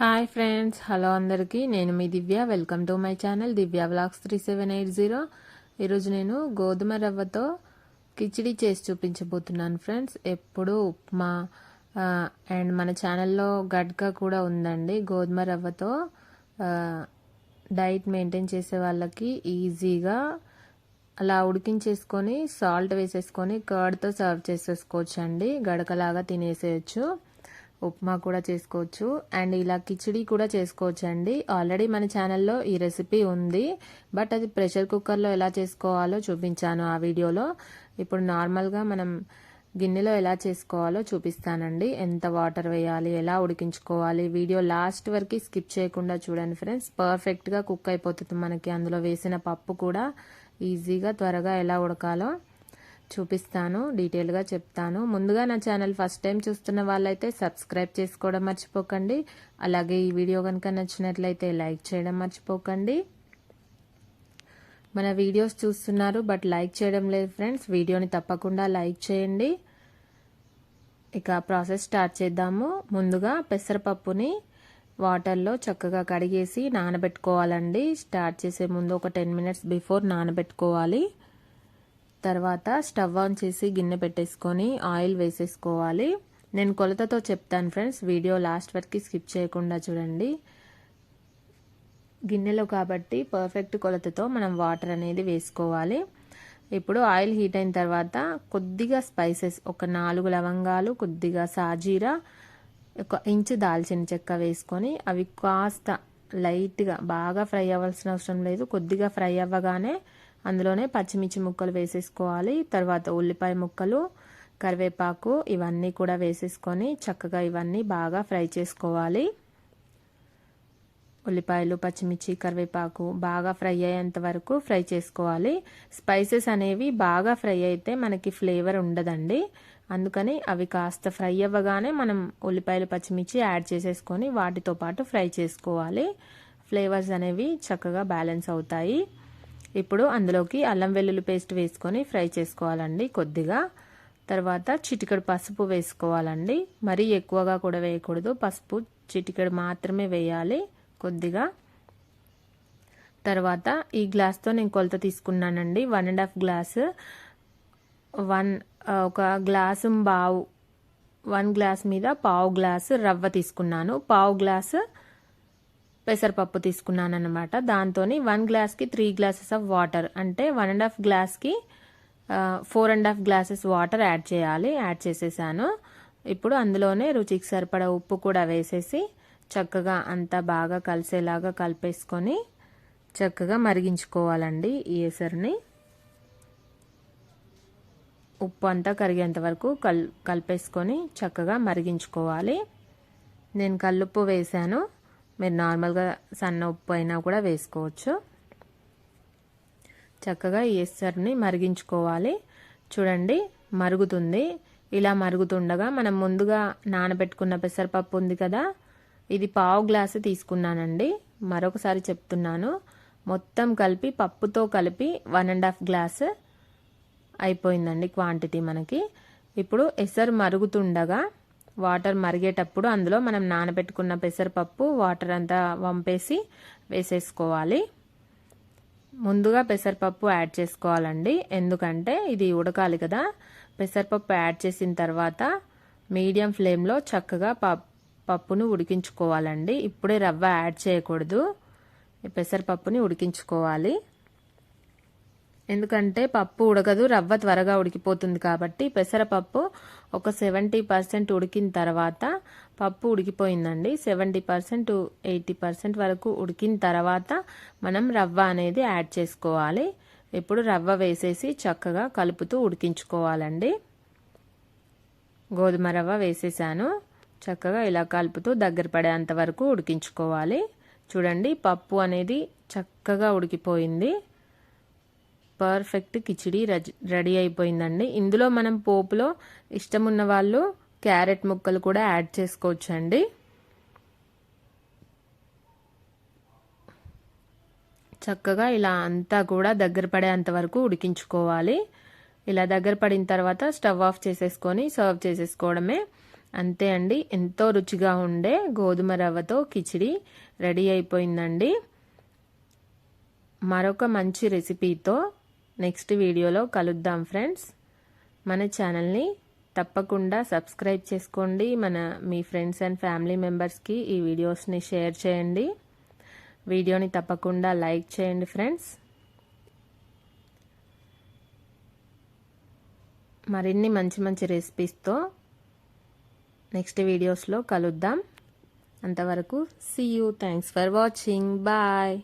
Hi friends hello అందరికీ. నేను మీ Divya. Welcome to my channel Divya vlogs three seven eight zero. ఈరోజు నేను గోధుమ రవ్వతో కిచిడి చేసి చూపించబోతున్నాను ఫ్రెండ్స్. ఎప్పుడు ఉప్మా అండ్ మన ఛానల్లో గడ్క కూడా ఉందండి. గోధుమ రవ్వతో డైట్ మెయింటైన్ చేసే వాళ్ళకి ఈజీగా అలా ఉడికించేసుకొని సాల్ట్ వేసేసుకొని కర్డ్తో సర్వ్ చేసేసుకోవచ్చు అండి గడకలాగా తినేసేయచ్చు. ఉప్మా కూడా చేసుకోవచ్చు. అండ్ ఇలా కిచిడి కూడా చేసుకోవచ్చు అండి ఆల్రెడీ మన ఛానల్లో ఈ రెసిపీ ఉంది. బట్ అది ప్రెషర్ కుక్కర్లో ఎలా చేసుకోవాలో చూపించాను ఆ వీడియోలో. ఇప్పుడు నార్మల్గా మనం గిన్నెలో ఎలా చేసుకోవాలో చూపిస్తానండి. ఎంత వాటర్ వేయాలి ఎలా ఉడికించుకోవాలి. వీడియో లాస్ట్ వరకు స్కిప్ చేయకుండా చూడండి ఫ్రెండ్స్ పర్ఫెక్ట్గా కుక్ అయిపోతుంది మనకి. అందులో వేసిన పప్పు కూడా ఈజీగా త్వరగా ఎలా ఉడకాలో చూపిస్తాను డీటెయిల్గా చెప్తాను. ముందుగా నా ఛానల్ ఫస్ట్ టైం చూస్తున్న వాళ్ళైతే సబ్స్క్రైబ్ చేసుకోవడం మర్చిపోకండి. అలాగే ఈ వీడియో కనుక నచ్చినట్లయితే లైక్ చేయడం మర్చిపోకండి. మన వీడియోస్ చూస్తున్నారు బట్ లైక్ చేయడం లేదు ఫ్రెండ్స్. వీడియోని తప్పకుండా లైక్ చేయండి. ఇక ప్రాసెస్ స్టార్ట్ చేద్దాము. ముందుగా పెసరపప్పుని వాటర్లో చక్కగా కడిగేసి నానబెట్టుకోవాలండి. స్టార్ట్ చేసే ముందు ఒక టెన్ మినిట్స్ బిఫోర్ నానబెట్టుకోవాలి. తర్వాత స్టవ్ ఆన్ చేసి గిన్నె పెట్టేసుకొని ఆయిల్ వేసేసుకోవాలి. నేను కొలతతో చెప్తాను ఫ్రెండ్స్ వీడియో లాస్ట్ వరకు స్కిప్ చేయకుండా చూడండి. గిన్నెలో కాబట్టి పర్ఫెక్ట్ కొలతతో మనం వాటర్ అనేది వేసుకోవాలి. ఇప్పుడు ఆయిల్ హీట్ అయిన తర్వాత కొద్దిగా స్పైసెస్ ఒక నాలుగు లవంగాలు కొద్దిగా సాజీరా ఒక ఇంచు దాల్చిన చెక్క వేసుకొని అవి కాస్త లైట్గా బాగా ఫ్రై అవ్వాల్సిన అవసరం లేదు. కొద్దిగా ఫ్రై అవ్వగానే అందులోనే పచ్చిమిర్చి ముక్కలు వేసేసుకోవాలి. తర్వాత ఉల్లిపాయ ముక్కలు కరివేపాకు ఇవన్నీ కూడా వేసేసుకొని చక్కగా ఇవన్నీ బాగా ఫ్రై చేసుకోవాలి. ఉల్లిపాయలు పచ్చిమిర్చి కరివేపాకు బాగా ఫ్రై అయ్యేంత వరకు ఫ్రై చేసుకోవాలి. స్పైసెస్ అనేవి బాగా ఫ్రై అయితే మనకి ఫ్లేవర్ ఉండదండి. అందుకని అవి కాస్త ఫ్రై అవ్వగానే మనం ఉల్లిపాయలు పచ్చిమిర్చి యాడ్ చేసేసుకొని వాటితో పాటు ఫ్రై చేసుకోవాలి. ఫ్లేవర్స్ అనేవి చక్కగా బ్యాలెన్స్ అవుతాయి. ఇప్పుడు అందులోకి అల్లం వెల్లుల్లి పేస్ట్ వేసుకొని ఫ్రై చేసుకోవాలండి కొద్దిగా. తర్వాత చిటికెడు పసుపు వేసుకోవాలండి. మరీ ఎక్కువగా కూడా వేయకూడదు. పసుపు చిటికెడు మాత్రమే వేయాలి కొద్దిగా. తర్వాత ఈ గ్లాస్తో నేను కొలత తీసుకున్నానండి. One and half glass one ఒక గ్లాసు బావు వన్ గ్లాస్ మీద పావు గ్లాసు రవ్వ తీసుకున్నాను. పావు గ్లాసు పెసరపప్పు తీసుకున్నాను దాంతో వన్ గ్లాస్కి త్రీ గ్లాసెస్ ఆఫ్ వాటర్ అంటే వన్ అండ్ హాఫ్ గ్లాస్కి four and half glasses water add చేయాలి. యాడ్ చేసేసాను. ఇప్పుడు అందులోనే రుచికి సరిపడా ఉప్పు కూడా వేసేసి చక్కగా అంతా బాగా కలిసేలాగా కలిపేసుకొని చక్కగా మరిగించుకోవాలండి ఈ ఎసరుని. ఉప్పు అంతా కరిగేంత వరకు కల్ కలిపేసుకొని చక్కగా మరిగించుకోవాలి. నేను కల్లుప్పు వేసాను మీరు నార్మల్గా సన్న ఉప్పు అయినా కూడా వేసుకోవచ్చు. చక్కగా ఈ ఎసరుని మరిగించుకోవాలి. చూడండి మరుగుతుంది. ఇలా మరుగుతుండగా మనం ముందుగా నానబెట్టుకున్న పెసరపప్పు ఉంది కదా ఇది పావు గ్లాసు తీసుకున్నానండి. మరొకసారి చెప్తున్నాను. మొత్తం కలిపి పప్పుతో కలిపి వన్ అండ్ హాఫ్ గ్లాస్ అయిపోయిందండి క్వాంటిటీ మనకి. ఇప్పుడు ఎసరు మరుగుతుండగా వాటర్ మరిగేటప్పుడు అందులో మనం నానబెట్టుకున్న పెసరపప్పు వాటర్ అంతా వంపేసి వేసేసుకోవాలి. ముందుగా పెసరపప్పు యాడ్ చేసుకోవాలండి. ఎందుకంటే ఇది ఉడకాలి కదా. పెసరపప్పు యాడ్ చేసిన తర్వాత మీడియం ఫ్లేమ్లో చక్కగా పప్పును ఉడికించుకోవాలండి. ఇప్పుడే రవ్వ యాడ్ చేయకూడదు. పెసరపప్పుని ఉడికించుకోవాలి. ఎందుకంటే పప్పు ఉడకదు రవ్వ త్వరగా ఉడికిపోతుంది కాబట్టి పెసరపప్పు ఒక సెవెంటీ పర్సెంట్ ఉడికిన తర్వాత పప్పు ఉడికిపోయిందండి. సెవెంటీ పర్సెంట్ ఎయిటీ పర్సెంట్ వరకు ఉడికిన తర్వాత మనం రవ్వ అనేది యాడ్ చేసుకోవాలి. ఇప్పుడు రవ్వ వేసేసి చక్కగా కలుపుతూ ఉడికించుకోవాలండి. గోధుమ రవ్వ వేసేసాను. చక్కగా ఇలా కలుపుతూ దగ్గర పడేంత వరకు ఉడికించుకోవాలి. చూడండి పప్పు అనేది చక్కగా ఉడికిపోయింది. పర్ఫెక్ట్ కిచిడి రెడీ అయిపోయిందండి. ఇందులో మనం పోపులో ఇష్టం ఉన్న వాళ్ళు క్యారెట్ ముక్కలు కూడా యాడ్ చేసుకోవచ్చు అండి చక్కగా ఇలా అంతా కూడా దగ్గర పడేంత వరకు ఉడికించుకోవాలి. ఇలా దగ్గర పడిన తర్వాత స్టవ్ ఆఫ్ చేసేసుకొని సర్వ్ చేసేసుకోవడమే. అంతే అండి. ఎంతో రుచిగా ఉండే గోధుమ రవ్వతో కిచిడి రెడీ అయిపోయిందండి. మరొక మంచి రెసిపీతో నెక్స్ట్ వీడియోలో కలుద్దాం ఫ్రెండ్స్. మన ఛానల్ని తప్పకుండా సబ్స్క్రైబ్ చేసుకోండి. మన మీ ఫ్రెండ్స్ అండ్ ఫ్యామిలీ మెంబర్స్కి ఈ వీడియోస్ని షేర్ చేయండి. వీడియోని తప్పకుండా లైక్ చేయండి ఫ్రెండ్స్. మరిన్ని మంచి మంచి రెసిపీస్తో నెక్స్ట్ వీడియోస్లో కలుద్దాం. అంతవరకు see you thanks for watching bye